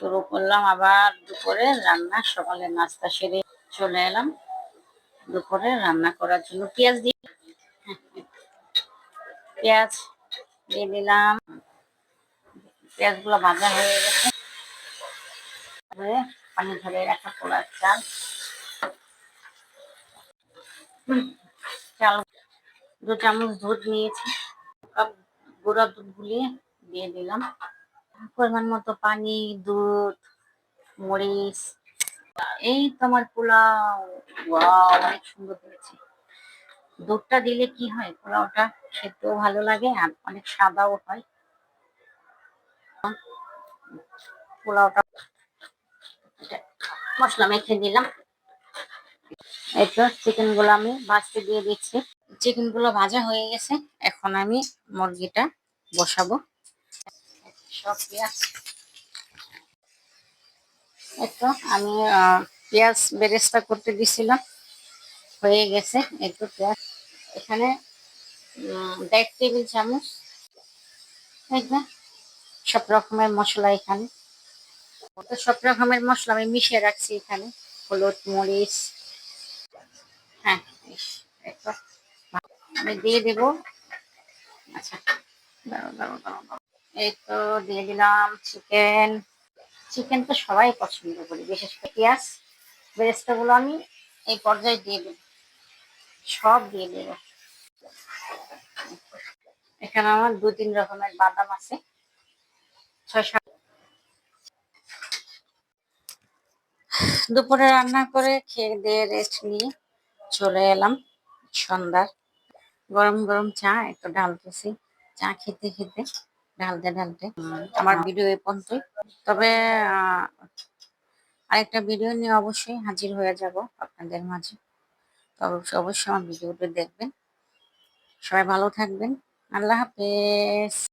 শুরু করলাম আবার দুপুরে রান্না, সকালে নাস্তা সেরে চলে এলাম। দুপুরে রান্না করার জন্য পেঁয়াজ দিয়ে পেঁয়াজ দিয়ে দিলাম। পেঁয়াজগুলো ভাজা হয়ে গেছে। পানি ধরে রাখা পোলার চাল। চাল দু চামচ দুধ নিয়েছি। গুঁড়া দুধ গুলিয়ে দিয়ে দিলাম। পরিমাণ মতো পানি, দুধ, মরিচ। এই তোমার পোলাও। অনেক সুন্দর হয়েছে। দুধটা দিলে কি হয়? পোলাওটা খেতেও ভালো লাগে আর অনেক সাদাও হয়। পোলাওটা মশলা মেখে দিলাম এই তো চিকেনগুলো আমি ভাজতে দিয়ে দিচ্ছি। চিকেনগুলো ভাজা হয়ে গেছে। এখন আমি মুরগিটা বসাবো। সব পেঁয়াজ। তো আমি পেঁয়াজ বেরেস্তা করতে দিছিলাম। হয়ে গেছে একটু পেঁয়াজ। এখানে দেড় টেবিল চামচ। দেখবেন সব রকমের মশলা এখানে। তো সব রকমের মশলা আমি মিশিয়ে রাখছি এখানে। হলুদ, মরিচ। হ্যাঁ একটু। আমি দিয়ে দেবো। আচ্ছা দাঁড়াও দাঁড়াও দাঁড়াও। এই তো দিয়ে দিলাম চিকেন চিকেন তো সবাই পছন্দ করি, বিশেষ করে পেঁয়াজ। বেরেস্তা গুলো আমি এই পর্যায়ে দিয়ে দেবো। সব দিয়ে দেবো। এখানে আমার দু তিন রকমের বাদাম আছে। ছয় সাত দুপুরে রান্না করে খেয়ে দিয়ে রেস্ট নিয়ে চলে এলাম সন্ধ্যার। গরম গরম চা, একটু ঢালতেছি চা খেতে খেতে ঢালতে ঢালতে আমার ভিডিও এ পর্যন্ত তবে আরেকটা ভিডিও নিয়ে অবশ্যই হাজির হয়ে যাব আপনাদের মাঝে। তবে অবশ্যই অবশ্যই আমার ভিডিওটা দেখবেন। সবাই ভালো থাকবেন। আল্লাহ হাফেজ।